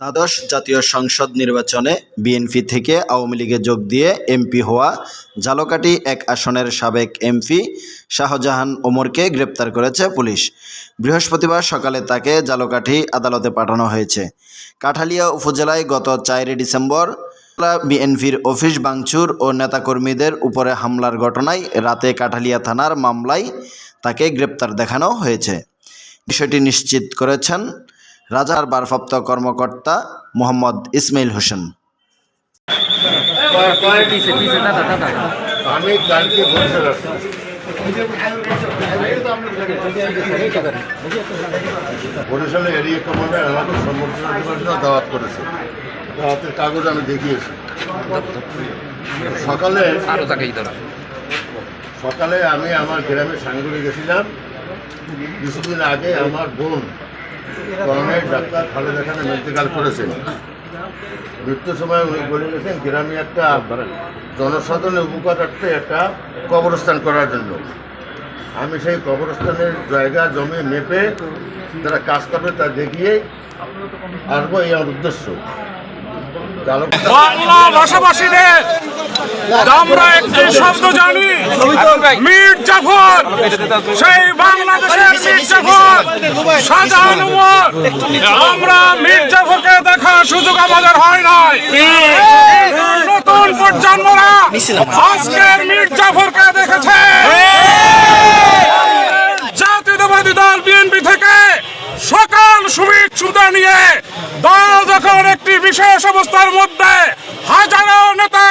দ্বাদশ জাতীয় সংসদ নির্বাচনে বিএনপি থেকে আওয়ামী লীগে যোগ দিয়ে এমপি হওয়া ঝালকাঠি এক আসনের সাবেক এমপি শাহজাহান ওমরকে গ্রেপ্তার করেছে পুলিশ। বৃহস্পতিবার সকালে তাকে ঝালকাঠি আদালতে পাঠানো হয়েছে। কাঠালিয়া উপজেলায় গত চারই ডিসেম্বর বিএনপির অফিস ভাঙচুর ও নেতাকর্মীদের উপরে হামলার ঘটনায় রাতে কাঠালিয়া থানার মামলায় তাকে গ্রেপ্তার দেখানো হয়েছে। বিষয়টি নিশ্চিত করেছেন রাজার ভারপ্রাপ্ত কর্মকর্তা মোহাম্মদ ইসমাইল হোসেন। আমি কালকে কাগজ আমি দেখিয়েছি। সকালে আরও তাকেই সকালে আমি আমার গ্রামে সাঙ্গুলি গেছিলাম কিছুদিন আগে আমার বোন করোনায় ডাক্তার খালেদা খানে মেন্টিকাল করেছেন, মৃত্যুর সময় উনি বলে গেছেন, গ্রামে একটা জনসাধারণের উপকারার্থে একটা কবরস্থান করার জন্য। আমি সেই কবরস্থানের জায়গা জমি মেপে যারা কাজ করবে তা দেখিয়ে আসব, এই আমার উদ্দেশ্য। আমরা একটি শব্দ জানি। মীর জাফর, সেই বাংলাদেশের মীর জাফর আমরা মীর জাফরকে দেখার সুযোগ আমাদের হয় নাই। নতুন প্রজন্মরা আজকের মীর জাফরকে দেখেছে। জাতীয়তাবাদী দল বিএনপি থেকে সকল সুবিধা নিয়ে দল যখন একটি বিশেষ অবস্থার মধ্যে হাজারো নেতা